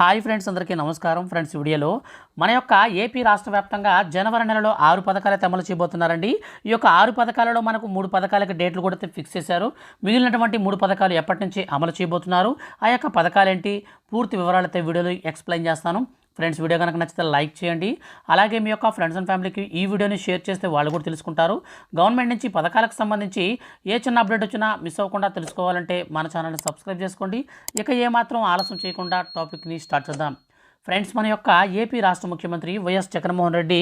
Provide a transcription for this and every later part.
Hi friends అందరికీ నమస్కారం. Friends వీడియోలో మన యొక్క ఏపీ రాష్ట్ర వ్యాప్తంగా జనవరి నెలలో ఆరు పథకాలైతే అమలు చేయబోతున్నారండి. ఈ యొక్క ఆరు పథకాలలో మనకు మూడు పథకాలకి డేట్లు కూడా ఫిక్స్ చేశారు. మిగిలినటువంటి మూడు పథకాలు ఎప్పటి నుంచి అమలు చేయబోతున్నారు? ఆ యొక్క పథకాలు ఏంటి పూర్తి వివరాలతో వీడియోలో ఎక్స్ప్లెయిన్ చేస్తాను. ఫ్రెండ్స్ వీడియో కనుక నచ్చితే లైక్ చేయండి. అలాగే మీ యొక్క ఫ్రెండ్స్ అండ్ ఫ్యామిలీకి ఈ వీడియోని షేర్ చేస్తే వాళ్ళు కూడా తెలుసుకుంటారు. గవర్నమెంట్ నుంచి పథకాలకు సంబంధించి ఏ చిన్న అప్డేట్ వచ్చినా మిస్ అవ్వకుండా తెలుసుకోవాలంటే మన ఛానల్ని సబ్స్క్రైబ్ చేసుకోండి. ఇక ఏమాత్రం ఆలస్యం చేయకుండా టాపిక్ని స్టార్ట్ చేద్దాం. ఫ్రెండ్స్ మన యొక్క ఏపీ రాష్ట్ర ముఖ్యమంత్రి వైఎస్ జగన్మోహన్ రెడ్డి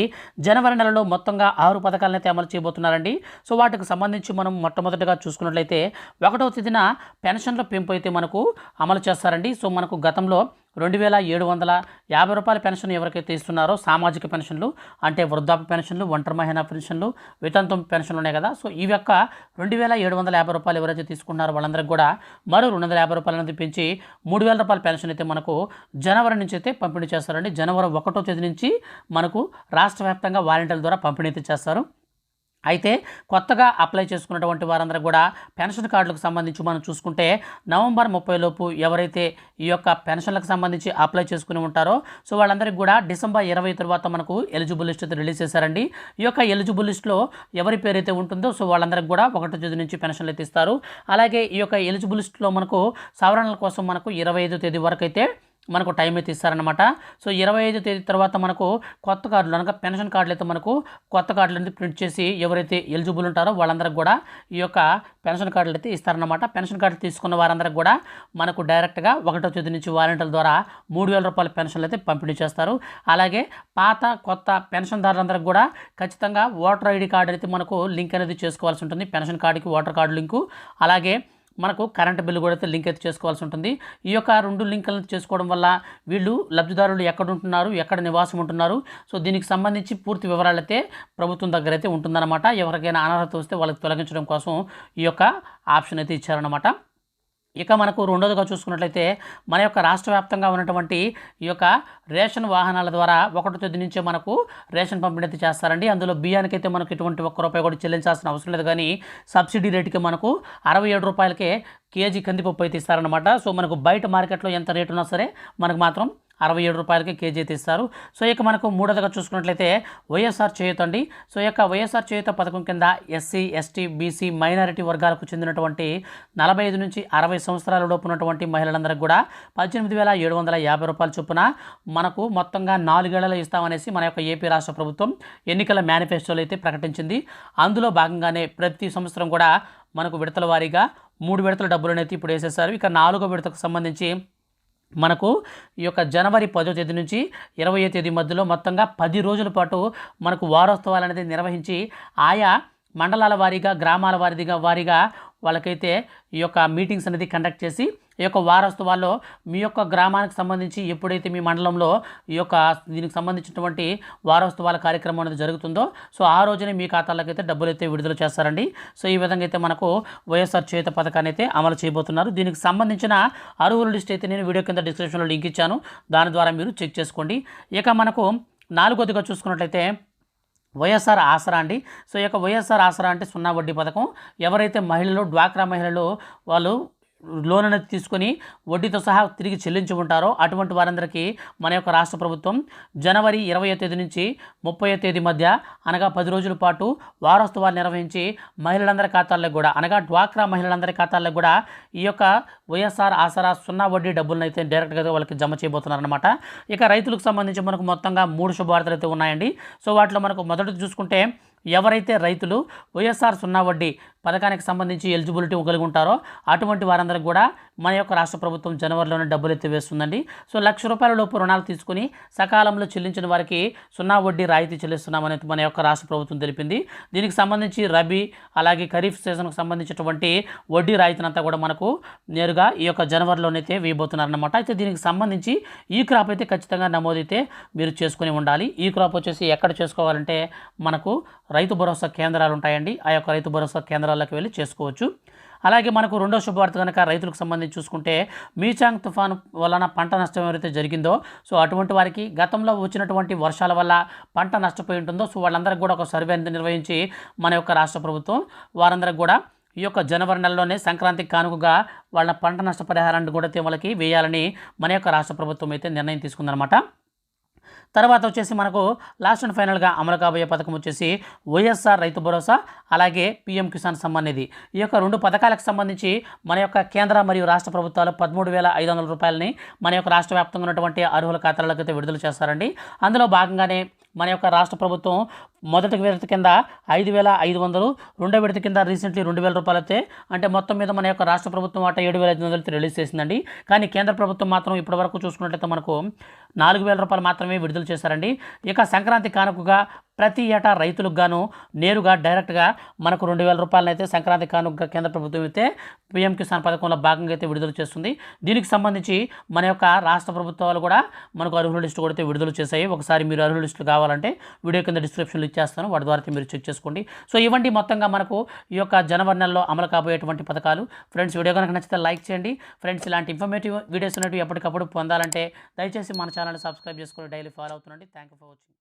జనవరి నెలలో మొత్తంగా ఆరు పథకాలనైతే అమలు చేయబోతున్నారండి. సో వాటికి సంబంధించి మనం మొట్టమొదటిగా చూసుకున్నట్లయితే ఒకటో తేదీన పెన్షన్ల పెంపు అయితే మనకు అమలు చేస్తారండి. సో మనకు గతంలో రెండు వేల ఏడు వందల యాభై రూపాయల పెన్షన్ ఎవరికైతే ఇస్తున్నారో సామాజిక పెన్షన్లు అంటే వృద్ధాప్య పెన్షన్లు ఒంటరి మహిళా పెన్షన్లు వితంతం పెన్షన్లు ఉన్నాయి కదా. సో ఈ యొక్క రెండు వేల ఏడు వందల యాభై రూపాయలు ఎవరైతే తీసుకున్నారో వాళ్ళందరికీ కూడా మరో రెండు వందల యాభై రూపాయలు అనేది పెంచి మూడు వేల రూపాయల పెన్షన్ అయితే మనకు జనవరి నుంచి అయితే పంపిణీ చేస్తారండి. జనవరి ఒకటో తేదీ నుంచి మనకు రాష్ట్ర వ్యాప్తంగా వాలంటీర్ల ద్వారా పంపిణీ అయితే చేస్తారు. అయితే కొత్తగా అప్లై చేసుకున్నటువంటి వారందరూ కూడా పెన్షన్ కార్డులకు సంబంధించి మనం చూసుకుంటే నవంబర్ ముప్పై లోపు ఎవరైతే ఈ యొక్క పెన్షన్లకు సంబంధించి అప్లై చేసుకుని ఉంటారో సో వాళ్ళందరికీ కూడా డిసెంబర్ ఇరవై తర్వాత మనకు ఎలిజిబుల్ లిస్ట్ అయితే రిలీజ్ చేశారండి. ఈ యొక్క ఎలిజిబుల్ లిస్ట్లో ఎవరి పేరు అయితే ఉంటుందో సో వాళ్ళందరికీ కూడా ఒకటో తేదీ నుంచి పెన్షన్లు అయితే ఇస్తారు. అలాగే ఈ యొక్క ఎలిజిబుల్ లిస్ట్లో మనకు సవరణల కోసం మనకు ఇరవై ఐదో తేదీ వరకు అయితే మనకు టైం అయితే ఇస్తారనమాట సో ఇరవై ఐదు తేదీ తర్వాత మనకు కొత్త కార్డులు అనగా పెన్షన్ కార్డులు అయితే మనకు కొత్త కార్డులు అనేది ప్రింట్ చేసి ఎవరైతే ఎలిజిబుల్ ఉంటారో వాళ్ళందరికీ కూడా ఈ యొక్క పెన్షన్ కార్డులు అయితే ఇస్తారనమాట పెన్షన్ కార్డులు తీసుకున్న వారందరికీ కూడా మనకు డైరెక్ట్గా ఒకటో తేదీ నుంచి వాలంటీర్ల ద్వారా మూడు వేల రూపాయల పెన్షన్లు అయితే పంపిణీ చేస్తారు. అలాగే పాత కొత్త పెన్షన్దారులందరికీ కూడా ఖచ్చితంగా ఓటర్ ఐడి కార్డు అయితే మనకు లింక్ అనేది చేసుకోవాల్సి ఉంటుంది. పెన్షన్ కార్డుకి ఓటర్ కార్డు లింకు. అలాగే మనకు కరెంట్ బిల్లు కూడా అయితే లింక్ అయితే చేసుకోవాల్సి ఉంటుంది. ఈ యొక్క రెండు లింకులను చేసుకోవడం వల్ల వీళ్ళు లబ్ధిదారులు ఎక్కడ ఉంటున్నారు ఎక్కడ నివాసం ఉంటున్నారు. సో దీనికి సంబంధించి పూర్తి వివరాలు అయితే ప్రభుత్వం దగ్గర అయితే ఉంటుందన్నమాట. ఎవరికైనా అనర్హత వస్తే వాళ్ళకి తొలగించడం కోసం ఈ యొక్క ఆప్షన్ అయితే ఇచ్చారన్నమాట. ఇక మనకు రెండోదిగా చూసుకున్నట్లయితే మన యొక్క రాష్ట్ర వ్యాప్తంగా ఉన్నటువంటి ఈ యొక్క రేషన్ వాహనాల ద్వారా ఒకటో తొద్ది నుంచే మనకు రేషన్ పంపిణీ అయితే చేస్తారండి. అందులో బియ్యానికి అయితే మనకు ఎటువంటి ఒక్క రూపాయి కూడా చెల్లించాల్సిన అవసరం లేదు. కానీ సబ్సిడీ రేటుకి మనకు అరవై ఏడు రూపాయలకే కేజీ కందిపప్పు అయితే ఇస్తారనమాట సో మనకు బయట మార్కెట్లో ఎంత రేటు ఉన్నా సరే మనకు మాత్రం అరవై ఏడు రూపాయలకి కేజీ అయితే ఇస్తారు. సో ఇక మనకు మూడోదిగా చూసుకున్నట్లయితే వైఎస్ఆర్ చేయూత అండి. సో యొక్క వైఎస్ఆర్ చేయూత పథకం కింద ఎస్సీ ఎస్టీ బీసీ మైనారిటీ వర్గాలకు చెందినటువంటి నలభై ఐదు నుంచి అరవై సంవత్సరాల లోపు ఉన్నటువంటి మహిళలందరికీ కూడా పద్దెనిమిది వేల ఏడు వందల యాభై రూపాయల చొప్పున మనకు మొత్తంగా నాలుగేళ్ళలో ఇస్తామనేసి మన యొక్క ఏపీ రాష్ట్ర ప్రభుత్వం ఎన్నికల మేనిఫెస్టోలో అయితే ప్రకటించింది. అందులో భాగంగానే ప్రతి సంవత్సరం కూడా మనకు విడతల వారీగా మూడు విడతల డబ్బులు అనేది ఇప్పుడు వేసేసారు. ఇక నాలుగో విడతకు సంబంధించి మనకు ఈ యొక్క జనవరి పదో తేదీ నుంచి ఇరవై తేదీ మధ్యలో మొత్తంగా పది రోజుల పాటు మనకు వారోత్సవాలు అనేది నిర్వహించి ఆయా మండలాల వారీగా గ్రామాల వారీగా వారీగా వాళ్ళకైతే ఈ యొక్క మీటింగ్స్ అనేది కండక్ట్ చేసి ఈ యొక్క వారోత్సవాల్లో మీ యొక్క గ్రామానికి సంబంధించి ఎప్పుడైతే మీ మండలంలో ఈ యొక్క దీనికి సంబంధించినటువంటి వారోత్సవాల కార్యక్రమం అనేది జరుగుతుందో సో ఆ రోజునే మీ ఖాతాలకు అయితే డబ్బులు అయితే విడుదల చేస్తారండి. సో ఈ విధంగా అయితే మనకు వైఎస్ఆర్ చేత పథకాన్ని అయితే అమలు చేయబోతున్నారు. దీనికి సంబంధించిన అరువుల లిస్ట్ అయితే నేను వీడియో కింద డిస్క్రిప్షన్లో లింక్ ఇచ్చాను. దాని ద్వారా మీరు చెక్ చేసుకోండి. ఇక మనకు నాలుగోదిగా చూసుకున్నట్లయితే వైఎస్ఆర్ ఆసరా అండి. సో ఈ యొక్క వైఎస్ఆర్ ఆసరా అంటే సున్నా వడ్డీ పథకం. ఎవరైతే మహిళలు డ్వాక్రా మహిళలు వాళ్ళు లోన్ అనేది తీసుకొని వడ్డీతో సహా తిరిగి చెల్లించి ఉంటారో అటువంటి వారందరికీ మన యొక్క రాష్ట్ర ప్రభుత్వం జనవరి ఇరవై తేదీ నుంచి ముప్పై తేదీ మధ్య అనగా పది రోజుల పాటు వారోత్సవాలు నిర్వహించి మహిళలందరి ఖాతాల్లో కూడా అనగా డ్వాక్రా మహిళలందరి ఖాతాల్లో కూడా ఈ యొక్క వైఎస్ఆర్ ఆసరా సున్నా వడ్డీ డబ్బులను అయితే డైరెక్ట్గా వాళ్ళకి జమ చేయబోతున్నారనమాట ఇక రైతులకు సంబంధించి మనకు మొత్తంగా మూడు శుభవార్తలు అయితే ఉన్నాయండి. సో వాటిలో మనకు మొదటిది చూసుకుంటే ఎవరైతే రైతులు వైఎస్ఆర్ సున్నా వడ్డీ పథకానికి సంబంధించి ఎలిజిబిలిటీ కలిగి ఉంటారో అటువంటి వారందరికి కూడా మన యొక్క రాష్ట్ర ప్రభుత్వం జనవరిలోనే డబ్బులు ఎత్తివేస్తుందండి సో లక్ష రూపాయల లోపు రుణాలు తీసుకుని సకాలంలో చెల్లించిన వారికి సున్నా వడ్డీ రాయితీ చెల్లిస్తున్నామని మన యొక్క రాష్ట్ర ప్రభుత్వం తెలిపింది. దీనికి సంబంధించి రబీ అలాగే ఖరీఫ్ సీజన్కు సంబంధించినటువంటి వడ్డీ రాయితీనంతా కూడా మనకు నేరుగా ఈ యొక్క జనవరిలోనైతే వేయబోతున్నారనమాట అయితే దీనికి సంబంధించి ఈ క్రాప్ అయితే ఖచ్చితంగా నమోదైతే మీరు చేసుకుని ఉండాలి. ఈ క్రాప్ వచ్చేసి ఎక్కడ చేసుకోవాలంటే మనకు రైతు భరోసా కేంద్రాలు ఉంటాయండి. ఆ యొక్క రైతు భరోసా కేంద్రాలకు వెళ్ళి చేసుకోవచ్చు. అలాగే మనకు రెండో శుభవార్త కనుక రైతులకు సంబంధించి చూసుకుంటే మీచాంగ్ తుఫాను వలన పంట నష్టం ఎవరైతే జరిగిందో సో అటువంటి వారికి గతంలో వచ్చినటువంటి వర్షాల వల్ల పంట నష్టపోయి ఉంటుందో సో వాళ్ళందరికీ కూడా ఒక సర్వే నిర్వహించి మన యొక్క రాష్ట్ర ప్రభుత్వం వారందరికి కూడా ఈ యొక్క జనవరి నెలలోనే సంక్రాంతికి కానుకగా వాళ్ళ పంట నష్టపరిహారాన్ని కూడా అయితే వాళ్ళకి వేయాలని మన యొక్క రాష్ట్ర ప్రభుత్వం అయితే నిర్ణయం తీసుకుందనమాట తర్వాత వచ్చేసి మనకు లాస్ట్ అండ్ ఫైనల్గా అమలు కాబోయే పథకం వచ్చేసి వైఎస్ఆర్ రైతు భరోసా అలాగే పీఎం కిసాన్ సమ్మాన్ నిధి. ఈ యొక్క రెండు పథకాలకు సంబంధించి మన యొక్క కేంద్ర మరియు రాష్ట్ర ప్రభుత్వాలు పదమూడు వేల ఐదు వందల రూపాయలని మన యొక్క రాష్ట్ర వ్యాప్తంగా ఉన్నటువంటి అర్హుల ఖాతాలకైతే విడుదల చేస్తారండి. అందులో భాగంగానే మన యొక్క రాష్ట్ర ప్రభుత్వం మొదటి విడత కింద ఐదు వేల ఐదు వందలు రెండో విడత కింద రీసెంట్లీ రెండు వేల రూపాయలు అయితే అంటే మొత్తం మీద మన యొక్క రాష్ట్ర ప్రభుత్వం అట ఏడు వేల ఐదు వందలు అయితే రిలీజ్ చేసిందండి. కానీ కేంద్ర ప్రభుత్వం మాత్రం ఇప్పటివరకు చూసుకున్నట్లయితే మనకు నాలుగు వేల రూపాయలు మాత్రమే విడుదల చేశారండి. ఇక సంక్రాంతి కానుకగా ప్రతి ఏటా రైతులకు గాను నేరుగా డైరెక్ట్గా మనకు రెండు వేల రూపాయలను అయితే సంక్రాంతి కానుకగా కేంద్ర ప్రభుత్వం అయితే పీఎం కిసాన్ పథకంలో భాగంగా అయితే విడుదల చేస్తుంది. దీనికి సంబంధించి మన యొక్క రాష్ట్ర ప్రభుత్వాలు కూడా మనకు అర్హుల లిస్టు కూడా అయితే విడుదల చేశాయి. ఒకసారి మీరు అర్హుల లిస్టులు కావాలంటే వీడియో కింద డిస్క్రిప్షన్లో ఇచ్చేస్తాను వాటి ద్వారా మీరు చెక్ చేసుకోండి. సో ఇవ్వండి. మొత్తంగా మనకు ఈ యొక్క జనవరి నెలలో అమలు కాబోయేటువంటి పథకాలు. ఫ్రెండ్స్ వీడియో కనుక నచ్చితే లైక్ చేయండి. ఫ్రెండ్స్ ఇలాంటి ఇన్ఫర్మేటివ్ వీడియోస్ ఉన్నట్టు ఎప్పటికప్పుడు పొందాలంటే దయచేసి మన ఛానల్ సబ్స్క్రైబ్ చేసుకొని daily follow అవుతుండండి. Thank you for watching